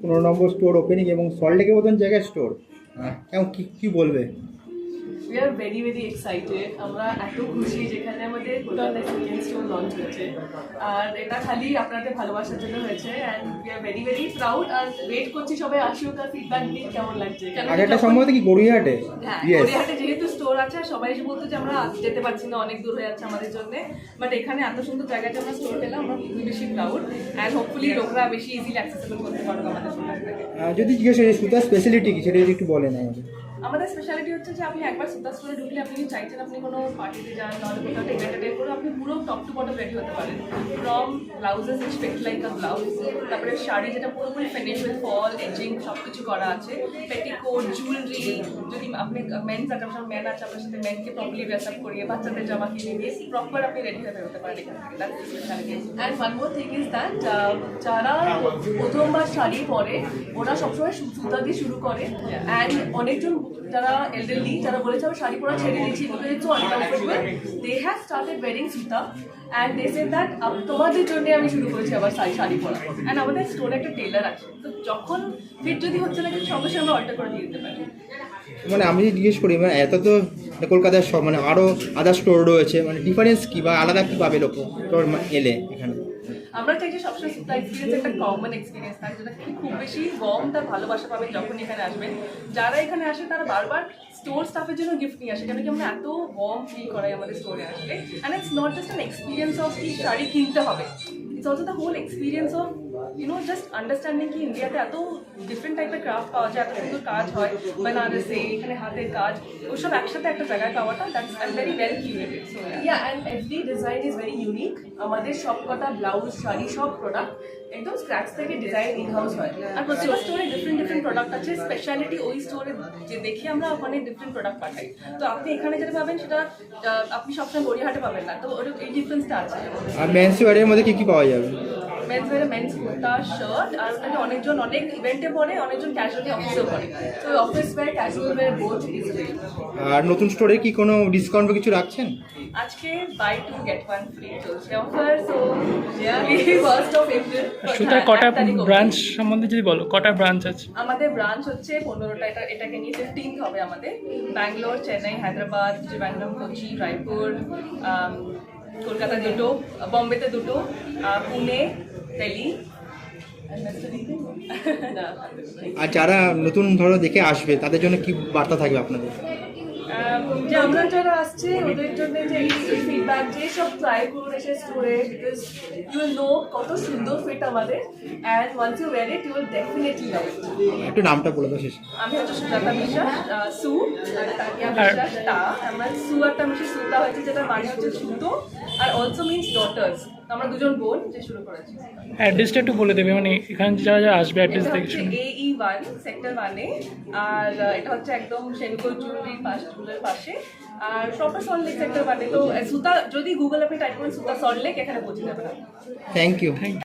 পনেরো নম্বর store opening এবং সল্টলেকের মতন জায়গায় স্টোর এবং কি কি বলবে? We are very very excited আমরা এত খুশি যেখানে আমাদের কলকাতায় সেকেন্ড স্টোর লঞ্চ হয়েছে। আর এটা খালি আপনাদের ভালোবাসার জন্য হয়েছে and we are very very proud R wait করছি সবাই আসুক আর ফিডব্যাক দিন কেমন লাগছে। সম্ভবত কি গড়িয়াহাটে? হ্যাঁ গড়িয়াহাটে যেহেতু স্টোর আছে আর সবাই এসে বলতো যে আমরা যেতে পারছি না, অনেক দূর হয়ে যাচ্ছে আমাদের জন্য। বাট এখানে এত সুন্দর জায়গাতে আমরা স্টোর পেলাম, আমরা খুবই বেশি প্রাউড অ্যান্ড হোপফুলি লোকরা বেশি ইজিলি অ্যাক্সেসেবল করতে পারব আমাদের যদি জিজ্ঞেস করি, সুতার স্পেশালিটি কি? সেটা যদি একটু বলেন আমাদের আমাদের স্পেশালিটি হচ্ছে যে আপনি একবার সুতা স্টোরে ঢুকলে আপনি যদি চাইছেন আপনি কোনো পার্টিতে যান নাহলে কোথাও ইভেন্ট অ্যাটেন্ড করে আপনি পুরো টপ টু বটম রেডি হতে পারেন। From blouses is like a blouse তারপরে শাড়ি যেটা পুরোপুরি ফিনিশ উইথ ফল এজিং সব কিছু করা আছে। পেটিকোট জুয়েলারি যদি আপনি মেন আছে আপনার মেন আছে আপনার সাথে মেনকে প্রপারলি ড্রেস আপ করিয়ে বাচ্চাদের জামা কিনে দিয়ে প্রপার আপনি রেডি হয়ে বেরোতে পারেন এখান থেকে। Speciality and one more thing is that যারা প্রথমবার শাড়ি পরে ওরা সবসময় সুতা দিয়ে শুরু করে। অ্যান্ড অনেকজন যারা এল্ডারলি যারা বলেছে আমি শাড়ি পরা ছেড়ে uncomfortable they have started wearing সুতা অ্যান্ড দে সে দ্যাট তোমাদের জন্য আমি শুরু করেছি আবার শাড়ি শাড়ি পরা। অ্যান্ড আমাদের স্টোরে একটা টেলার আছে। তো যখন ফিট যদি হচ্ছে না, কিন্তু সঙ্গে সঙ্গে অল্টার করে দিয়ে দিতে পারি। মানে আমি জিজ্ঞেস করি মানে এত তো কলকাতার সব মানে আরও আদার স্টোর রয়েছে মানে ডিফারেন্স কি বা আলাদা কি পাবে লোক এলে এখানে? আমরা চাই যে সবসময় সুতা এক্সপিরিয়েন্স একটা কমন এক্সপিরিয়েন্স থাকে যেটা খুব বেশি গম তার ভালোবাসা পাবেন যখন এখানে আসবেন যারা এখানে আসে, তারা বারবার স্টোর স্টাফের জন্য গিফট নিয়ে আসে, কেন কি আমরা এত গম ফিল করাই আমাদের স্টোরে আসলে and it's not just an experience of কি শাড়ি কিনতে হবে it's also the whole experience of you know just understanding কি ইন্ডিয়াতে এত ডিফারেন্ট টাইপের ক্রাফট পাওয়া যায় এত সুন্দর কাজ হয় বেনারসে এখানে হাতের কাজ ওসব একসাথে একটা জায়গায় পাওয়াটা that's I very well curated so yeah and every design is very unique আমাদের সব কটা ব্লাউজ শাড়ি সব প্রোডাক্ট একদম স্ক্র্যাচ থেকে ডিজাইন ইন হাউস হয় আর প্রত্যেকটা স্টোরে প্রোডাক্ট আছে স্পেশালিটি ওই স্টোরে যে দেখে আমরা ওখানে ডিফারেন্ট প্রোডাক্ট পাঠাই। তো আপনি এখানে যেটা পাবেন সেটা আপনি সবসময় গড়িয়াহাটে পাবেন না। তো ওর এই ডিফারেন্সটা আছে। আর মেন্স ওয়ারের মধ্যে কি কি পাওয়া যাবে? মেন্স ওয়ারে মেন্স কুর্তা শার্ট আর ওটাকে অনেকজন অনেক ইভেন্টে পরে অনেকজন ক্যাজুয়ালি অফিসেও পরে। তো office wear casual wear both is আর নতুন স্টোরে কি কোনো ডিসকাউন্ট বা কিছু রাখছেন? আজকে buy two get one free চলছে offer so really first of April সুতার কটা ব্রাঞ্চ সম্বন্ধে যদি বলো কটা ব্রাঞ্চ আছে? আমাদের ব্রাঞ্চ হচ্ছে পনেরোটা, এটা, এটাকে নিয়ে ফিফটিন হবে আমাদের ব্যাঙ্গালোর, চেন্নাই, হায়দ্রাবাদ ত্রিবান্ডম কোচি, রায়পুর কলকাতা দুটো, বম্বেতে দুটো পুনে, দিল্লি। আর যারা নতুন ধরো দেখে আসবে, তাদের জন্য কি বার্তা থাকবে আপনাদের যে আমরা যারা আসছে ওদের জন্য যে ফিডব্যাক যে সব ট্রাই করুন এসে স্টোরে বিকজ ইউ নো কত সুন্দর ফিট আমাদের। And once you wear it you will definitely love একটু নামটা বলে দাও শেষ। আমি হচ্ছে সুজাতা বিশ্বাস সু আর তানিয়া বিশ্বাস তা। আমার সু আর তামিশে সুতা হয়েছে যেটা মানে হচ্ছে সুতো আর অলসো মিনস ডটার্স আমরা দুজন বোন যে শুরু করেছি। অ্যাড্রেসটা একটু বলে দেবে মানে এখানে যারা যারা আসবে অ্যাড্রেস দেখে শুনে। এ ই ওয়ান সেক্টর ওয়ানে আর এটা হচ্ছে একদম সেনকোল জুয়েলারির পাশে জুয়েলার পাশে। আর প্রপার সল্টলেক সেক্টর ওয়ানে তো সুতা যদি গুগল আপনি টাইপ করেন সুতা সল্টলেক এখানে পৌঁছে যাবেন থ্যাংক ইউ থ্যাংক